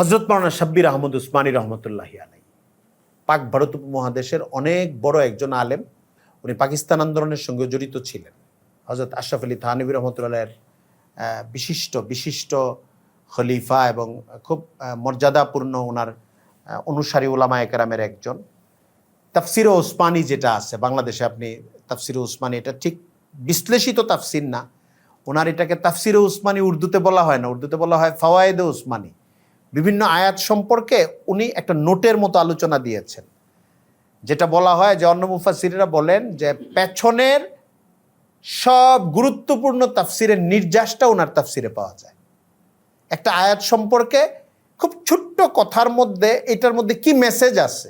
হজরত মাওলানা শাব্বির আহমদ উসমানী রহমতুল্লাহি আলাই পাক ভারত উপমহাদেশের অনেক বড় একজন আলেম। উনি পাকিস্তান আন্দোলনের সঙ্গে জড়িত ছিলেন। হজরত আশরাফ আলী থানবী রহমতুল্লাহের বিশিষ্ট বিশিষ্ট খলিফা এবং খুব মর্যাদাপূর্ণ ওনার অনুসারী ওলামা একরামের একজন। তাফসির ওসমানী যেটা আছে, বাংলাদেশে আপনি তাফসির ওসমানী এটা ঠিক বিশ্লেষিত তাফসির না। ওনার এটাকে তাফসির উসমানী উর্দুতে বলা হয় না। উর্দুতে বলা হয় ফাওয়ায়েদে উসমানী। বিভিন্ন আয়াত সম্পর্কে উনি একটা নোটের মতো আলোচনা দিয়েছেন। যেটা বলা হয় যে অন্য মুফাসিরা বলেন যে পেছনের সব গুরুত্বপূর্ণ তাফসিরের নির্যাসটা ওনার তাফসিরে পাওয়া যায়। একটা আয়াত সম্পর্কে খুব ছোট্ট কথার মধ্যে এটার মধ্যে কি মেসেজ আছে?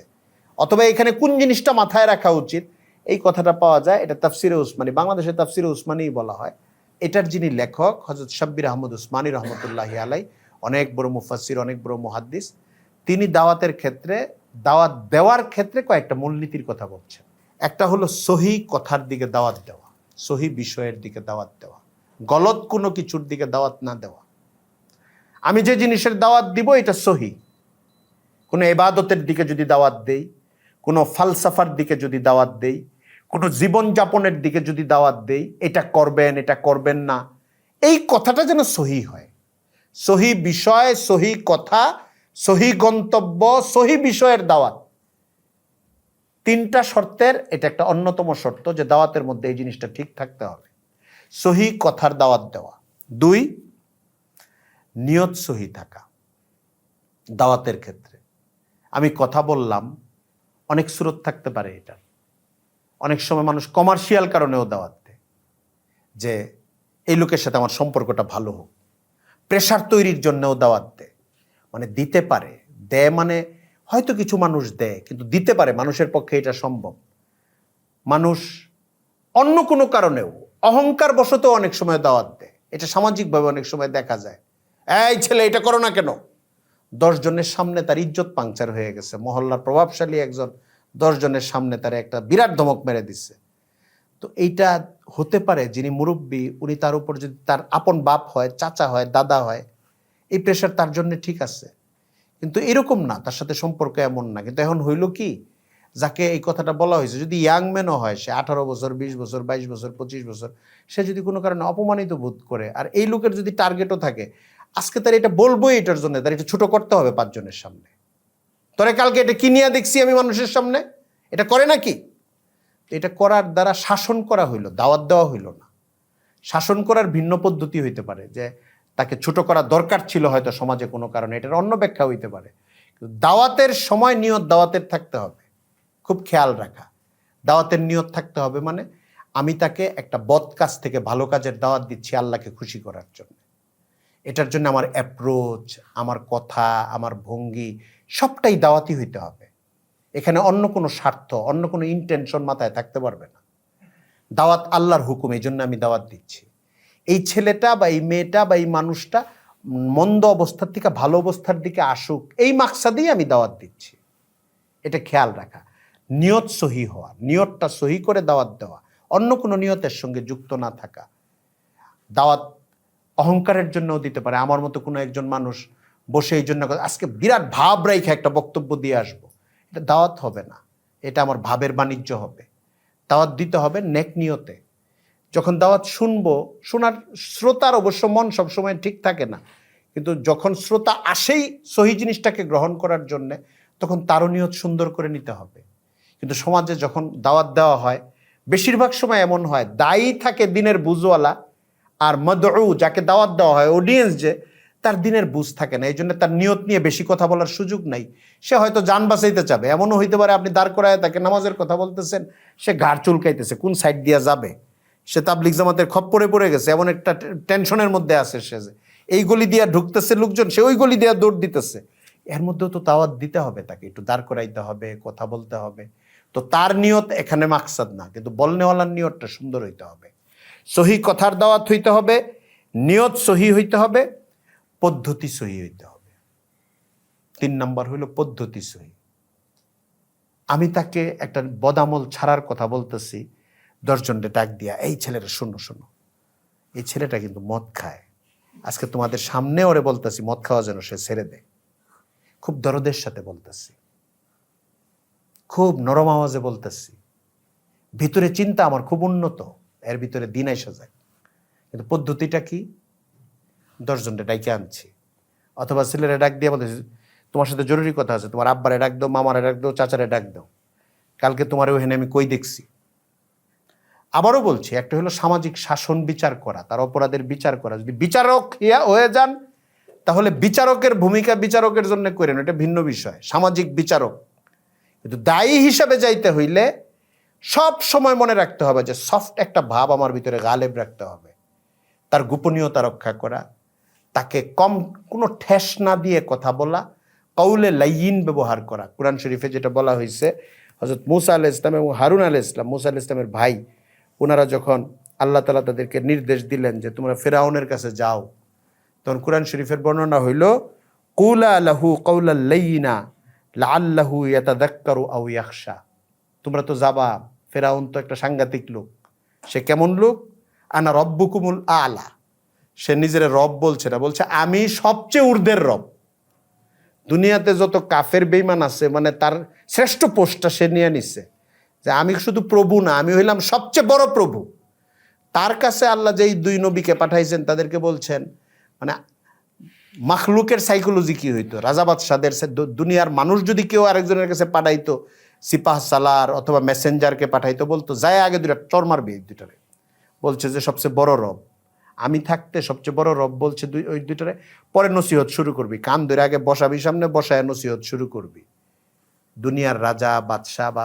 অথবা এখানে কোন জিনিসটা মাথায় রাখা উচিত? এই কথাটা পাওয়া যায়, এটা তাফসিরে উসমানী, বাংলাদেশে তাফসিরে উসমানীই বলা হয়। এটার যিনি লেখক হজরত শাব্বির আহমদ উসমানী রহমতুল্লাহি আলাই অনেক বড় মুফাসির অনেক বড় মুহাদ্দিস, তিনি দাওয়াতের ক্ষেত্রে, দাওয়াত দেওয়ার ক্ষেত্রে কয়েকটা মূলনীতির কথা বলছেন। একটা হলো সহি কথার দিকে দাওয়াত দেওয়া, সহি বিষয়ের দিকে দাওয়াত দেওয়া, গলত কোনো কিছুর দিকে দাওয়াত না দেওয়া। আমি যে জিনিসের দাওয়াত দিব, এটা সহি। কোনো এবাদতের দিকে যদি দাওয়াত দেই, কোনো ফালসাফার দিকে যদি দাওয়াত দেই, কোনো জীবনযাপনের দিকে যদি দাওয়াত দেই, এটা করবেন এটা করবেন না, এই কথাটা যেন সহি হয়। সহি বিষয়, সহি কথা, সহি গন্তব্য, সহি বিষয়ের দাওয়াত। তিনটা শর্তের, এটা একটা অন্যতম শর্ত যে দাওয়াতের মধ্যে এই জিনিসটা ঠিক থাকতে হবে। সহি কথার দাওয়াত দেওয়া। দুই, নিয়ত সহি থাকা দাওয়াতের ক্ষেত্রে। আমি কথা বললাম, অনেক সুরত থাকতে পারে এটা। অনেক সময় মানুষ কমার্শিয়াল কারণেও দাওয়াত দেয় যে, এই লোকের সাথে আমার সম্পর্কটা ভালো হোক। প্রেশার তৈরির জন্যও দাওয়াত দেয়। মানে দিতে পারে। দেয় মানে হয়তো কিছু মানুষ দেয়, কিন্তু দিতে পারে। মানুষের পক্ষে এটা সম্ভব। মানুষ অন্য কোনো কারণেও অহংকার বশত অনেক সময় দাওয়াত দেয়। এটা সামাজিকভাবে অনেক সময় দেখা যায়। এই ছেলে, এটা করো না কেন? দশজনের সামনে তার ইজ্জত পাংচার হয়ে গেছে। মহল্লার প্রভাবশালী একজন দশজনের সামনে তার একটা বিরাট ধমক মেরে দিচ্ছে তো এইটা হতে পারে যিনি মুরব্বী, উনি তার উপর যদি তার আপন বাপ হয়, চাচা হয়, দাদা হয়, এই প্রেশার তার জন্য ঠিক আছে। কিন্তু এরকম না, তার সাথে সম্পর্ক এমন না। কিন্তু এখন হইল কি, যাকে এই কথাটা বলা হয়েছে, যদি ইয়াং ম্যানও হয়, সে আঠারো বছর, বিশ বছর, বাইশ বছর, পঁচিশ বছর, সে যদি কোনো কারণে অপমানিত বোধ করে, আর এই লোকের যদি টার্গেটও থাকে, আজকে তার এটা বলবোই এটার জন্য, তার এটা ছোটো করতে হবে পাঁচজনের সামনে। তোরে কালকে এটা কিনিয়া দেখছি আমি মানুষের সামনে, এটা করে নাকি? এটা করার দ্বারা শাসন করা হইল, দাওয়াত দেওয়া হইল না। শাসন করার ভিন্ন পদ্ধতি হইতে পারে যে তাকে ছোট করা দরকার ছিল হয়তো সমাজে কোনো কারণে, এটার অন্য ব্যাখ্যা হইতে পারে। দাওয়াতের সময় নিয়ত দাওয়াতের থাকতে হবে, খুব খেয়াল রাখা। দাওয়াতের নিয়ত থাকতে হবে মানে আমি তাকে একটা বদ কাজ থেকে ভালো কাজের দাওয়াত দিচ্ছি আল্লাহকে খুশি করার জন্য। এটার জন্য আমার অ্যাপ্রোচ আমার কথা, আমার ভঙ্গি, সবটাই দাওয়াতি হইতে হবে। এখানে অন্য কোনো স্বার্থ, অন্য কোনো ইন্টেনশন মাথায় থাকতে পারবে না। দাওয়াত আল্লাহর হুকুম, এই জন্য আমি দাওয়াত দিচ্ছি। এই ছেলেটা বা এই মেয়েটা বা এই মানুষটা মন্দ অবস্থার থেকে, ভালো অবস্থার দিকে আসুক, এই মাকসাদেই আমি দাওয়াত দিচ্ছি। এটা খেয়াল রাখা। নিয়ত সহি হওয়া, নিয়তটা সহি করে দাওয়াত দেওয়া, অন্য কোনো নিয়তের সঙ্গে যুক্ত না থাকা। দাওয়াত অহংকারের জন্যও দিতে পারে। আমার মতো কোনো একজন মানুষ বসে এই জন্য আজকে বিরাট ভাব রাইখে একটা বক্তব্য দিয়ে আসব। দাওয়াত হবে না। এটা আমার ভাবের বাণিজ্য হবে। দাওয়াত দিতে হবে নেক নিয়তে। যখন দাওয়াত শুনব, শোনার শ্রোতার অবশ্য মন সবসময় ঠিক থাকে না। কিন্তু যখন শ্রোতা আসেই সহি জিনিসটাকে গ্রহণ করার জন্যে, তখন তারও নিয়ত সুন্দর করে নিতে হবে। কিন্তু সমাজে যখন দাওয়াত দেওয়া হয়, বেশিরভাগ সময় এমন হয়, দায়ী থাকে দিনের বুঝওয়ালা আর মদউ যাকে দাওয়াত দেওয়া হয় অডিয়েন্স যে তার দিনের বুঝ থাকে না এই জন্য তার নিয়ত নিয়ে বেশি কথা বলার সুযোগ নাই। সে হয়তো যান বাঁচাইতে চাবে, এমনও হইতে পারে আপনি দাঁড় করায় তাকে নামাজের কথা বলতেছেন, সে ঘাড় চুলকাইতেছে, কোন সাইড দিয়া যাবে? সে তাবলিক জামাতের খপ্পরে পড়ে গেছে, এমন একটা টেনশনের মধ্যে আছে সে যে, এই গলি দিয়া ঢুকতেছে লোকজন, সে ওই গলি দিয়া দৌড় দিতেছে। এর মধ্যেও তো তাওয়াত দিতে হবে তাকে, একটু দাঁড় করাইতে হবে, কথা বলতে হবে। তো তার নিয়ত এখানে মাকসাদ না, কিন্তু বলনেওয়ালার নিয়তটা সুন্দর হইতে হবে। সহি কথার দাওয়াত হইতে হবে, নিয়ত সহি হইতে হবে পদ্ধতি সহি হইতে হবে। তিন নাম্বার হইল পদ্ধতি সহি। আমি তাকে একটা বদামল ছাড়ার কথা বলতেছি, দশজনকে ডাক দিয়া, এই ছেলেটা শোনো শোনো। এই ছেলেটা কিন্তু মদ খায়। আজকে তোমাদের সামনে ওরে বলতেছি, মদ খাওয়া যেন সে ছেড়ে দেয়। খুব দরদের সাথে বলতেছি। খুব নরম আওয়াজে বলতেছি। ভিতরে চিন্তা আমার খুব উন্নত, এর ভিতরে দিন এসে যায়। কিন্তু পদ্ধতিটা কি? দশজনটা ডাইকে আনছি। অথবা ছেলেরা ডাক দিয়ে বলতেছি, তোমার সাথে জরুরি কথা আছে, তোমার আব্বারে ডাক দাও, মামারে ডাক দাও, চাচারে ডাক দাও। কালকে তোমার ওখানে আমি কই দেখছি? আবারও বলছি, একটা হলো সামাজিক শাসন বিচার করা, তার অপরাধের বিচার করা। যদি বিচারক ইয়া হয়ে যান, তাহলে বিচারকের ভূমিকা বিচারকের জন্য করেন, এটা ভিন্ন বিষয়, সামাজিক বিচারক। কিন্তু দায়ী হিসাবে যাইতে হইলে সব সময় মনে রাখতে হবে যে সফট একটা ভাব আমার ভিতরে গালেব রাখতে হবে। তার গোপনীয়তা রক্ষা করা তাকে কম কোনো ঠেস না দিয়ে কথা বলা কৌলে লাইন ব্যবহার করা। কোরআন শরীফে যেটা বলা হয়েছে হজরত মুসা আল ইসলাম এবং হারুন আল ইসলাম মুসা আল ইসলামের ভাই ওনারা যখন আল্লাহ তালা তাদেরকে নির্দেশ দিলেন যে তোমরা ফেরাউনের কাছে যাও, তখন কোরআন শরীফের বর্ণনা হইল, কুলা লাহু কৌলা লাইনা লা আল্লাহু ইয়াতাদাক্কারু আউ ইয়াখশা। তোমরা তো যাবা, ফেরাউন তো একটা সাংঘাতিক লোক, সে কেমন লোক? আনা রব্বুকুমুল আলা। সে নিজের রব বলছে না, বলছে, আমি সবচেয়ে ঊর্ধ্বের রব। দুনিয়াতে যত কাফের বেইমান আছে মানে তার শ্রেষ্ঠ পোস্টটা সে নিয়ে নিছে, যে আমি শুধু প্রভু না, আমি হইলাম সবচেয়ে বড় প্রভু। তার কাছে আল্লাহ যেই দুই নবীকে পাঠাইছেন, তাদেরকে বলছেন মানে মাখলুকের সাইকোলজি কি হইতো? রাজা বাদশাদের সে দুনিয়ার মানুষ যদি কেউ আরেকজনের কাছে পাঠাইতো, সিপাহ সালার অথবা মেসেঞ্জারকে পাঠাইতো, বলতো, যায় আগে দুটা চর মারবে দুটারে বলছে যে সবচেয়ে বড় রব। আমি থাকতে সবচেয়ে বড় রব বলছে দুই ওই দুইটারে, পরে নসিহত শুরু করবি। কান ধরে আগে বসাবি, সামনে বসায় নসিহত শুরু করবি। দুনিয়ার রাজা, বাদশাহ বা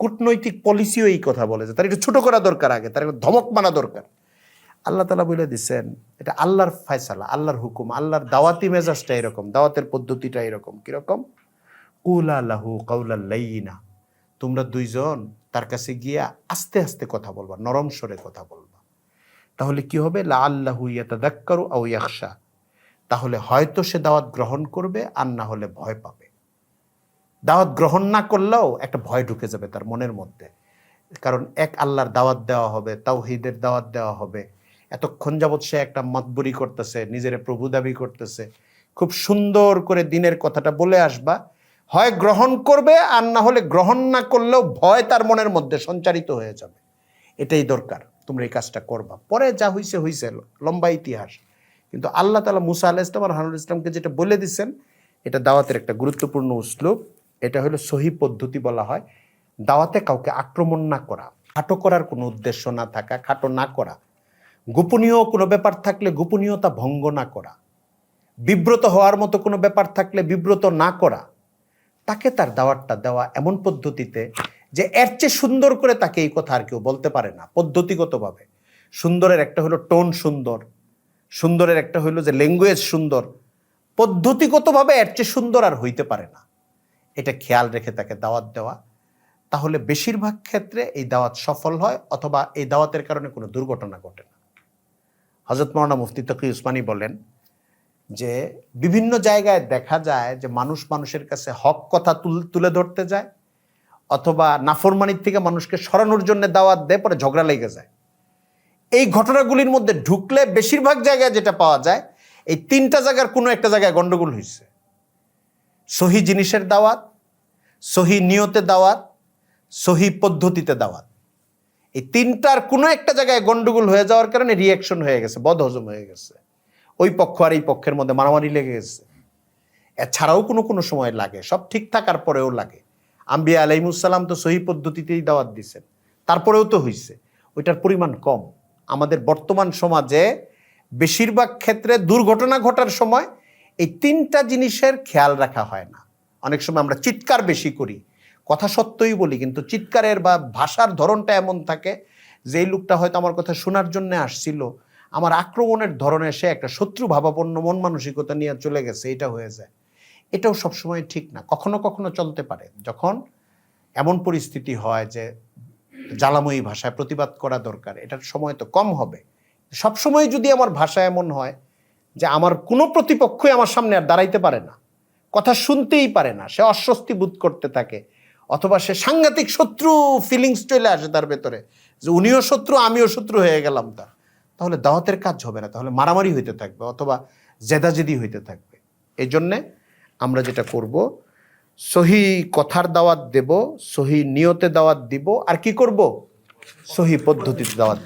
কূটনৈতিক পলিসিও এই কথা বলে যে তার একটু ছোটো করা দরকার আগে, তার একটু ধমক মানা দরকার। আল্লাহ তালা বলে দিচ্ছেন এটা আল্লাহর ফয়সালা, আল্লাহর হুকুম, আল্লাহর দাওয়াতি মেজাজটা এরকম, দাওয়াতের পদ্ধতিটা এরকম, কীরকম? কুলা লাহু কাউলাল্লাইনা তোমরা দুইজন তার কাছে গিয়া আস্তে আস্তে কথা বলবা, নরম স্বরে কথা বলবা। তাহলে কি হবে? লা আল্লাহু ইয়াতাদাক্কারু আও ইয়াখশা। তাহলে হয়তো সে দাওয়াত গ্রহণ করবে, আর না হলে ভয় পাবে। দাওয়াত গ্রহণ না করলেও একটা ভয় ঢুকে যাবে তার মনের মধ্যে। কারণ এক আল্লাহর দাওয়াত দেওয়া হবে, তাওহীদের দাওয়াত দেওয়া হবে। এতক্ষণ যাবৎ সে একটা মতবুরি করতেছে, নিজের প্রভু দাবি করতেছে। খুব সুন্দর করে দিনের কথাটা বলে আসবা। হয় গ্রহণ করবে, আর না হলে গ্রহণ না করলেও ভয় তার মনের মধ্যে সঞ্চারিত হয়ে যাবে। এটাই দরকার। তোমরা এই কাজটা করবা। পরে যা হইছে হইছে, লম্বা ইতিহাস। কিন্তু আল্লাহ তালা মুসা আল্লাহ ইসলাম আর হানুল ইসলামকে যেটা বলে দিচ্ছেন এটা দাওয়াতের একটা গুরুত্বপূর্ণ উসলুব। এটা হলো সহি পদ্ধতি বলা হয়। দাওয়াতে কাউকে আক্রমণ না করা, খাটো করার কোনো উদ্দেশ্য না থাকা, খাটো না করা। গোপনীয় কোনো ব্যাপার থাকলে গোপনীয়তা ভঙ্গ না করা। বিব্রত হওয়ার মতো কোনো ব্যাপার থাকলে বিব্রত না করা। তাকে তার দাওয়াতটা দেওয়া এমন পদ্ধতিতে যে এর চেয়ে সুন্দর করে তাকে এই কথা আর কেউ বলতে পারে না, পদ্ধতিগতভাবে। সুন্দরের একটা হলো টোন সুন্দর, সুন্দরের একটা হইল যে ল্যাঙ্গুয়েজ সুন্দর, পদ্ধতিগতভাবে এর চেয়ে সুন্দর আর হইতে পারে না। এটা খেয়াল রেখে তাকে দাওয়াত দেওয়া। তাহলে বেশিরভাগ ক্ষেত্রে এই দাওয়াত সফল হয় অথবা এই দাওয়াতের কারণে কোনো দুর্ঘটনা ঘটে না। হজরত মৌলানা মুফতি তকি উসমানী বলেন যে বিভিন্ন জায়গায় দেখা যায় যে মানুষ মানুষের কাছে হক কথা তুল- ধরতে যায় অথবা নাফরমানির থেকে মানুষকে সরানোর জন্য দাওয়াত দেয়, পরে ঝগড়া লেগে যায়। এই ঘটনাগুলির মধ্যে ঢুকলে বেশিরভাগ জায়গায় যেটা পাওয়া যায়, এই তিনটা জায়গার কোনো একটা জায়গায় গন্ডগোল হয়েছে। সহি জিনিসের দাওয়াত, সহি নিয়তে দাওয়াত, সহি পদ্ধতিতে দাওয়াত। এই তিনটার কোনো একটা জায়গায় গণ্ডগোল হয়ে যাওয়ার কারণে রিয়াকশন হয়ে গেছে, বদহজম হয়ে গেছে। ওই পক্ষ আর এই পক্ষের মধ্যে মারামারি লেগে গেছে। এছাড়াও কোনো কোনো সময় লাগে, সব ঠিক থাকার পরেও লাগে। আম্বিয়া আলাইমুসাল্লাম তো সহি পদ্ধতিতেই দাওয়াত দিছেন। তারপরেও তো হইছে। ওইটার পরিমাণ কম। আমাদের বর্তমান সমাজে বেশিরভাগ ক্ষেত্রে দুর্ঘটনা ঘটার সময় এই তিনটা জিনিসের খেয়াল রাখা হয় না। অনেক সময় আমরা চিৎকার বেশি করি। কথা সত্যই বলি, কিন্তু চিৎকারের বা ভাষার ধরনটা এমন থাকে যে এই লোকটা হয়তো আমার কথা শোনার জন্য আসছিল। আমার আক্রমণের ধরনে সে একটা শত্রু ভাবাপন্ন, মন মানসিকতা নিয়ে চলে গেছে, এটা হয়ে যায়। এটাও সবসময় ঠিক না। কখনো কখনো চলতে পারে। যখন এমন পরিস্থিতি হয় যে জ্বালাময়ী ভাষায় প্রতিবাদ করা দরকার, এটার সময় তো কম হবে। সবসময় যদি আমার ভাষা এমন হয় যে আমার কোনো প্রতিপক্ষই আমার সামনে আর দাঁড়াইতে পারে না, কথা শুনতেই পারে না, সে অস্বস্তি বোধ করতে থাকে, অথবা সে সাংঘাতিক শত্রু ফিলিংস চলে আসে তার ভেতরে, যে উনিও শত্রু, আমিও শত্রু হয়ে গেলাম তার, তাহলে দাওয়াতের কাজ হবে না, তাহলে মারামারি হইতে থাকবে, অথবা জেদাজেদি হইতে থাকবে। এই জন্যে আমরা যেটা করব, সহি কথার দাওয়াত দেব, সহি নিয়তে দাওয়াত দিব, আর কি করব? সহি পদ্ধতিতে দাওয়াত দিব।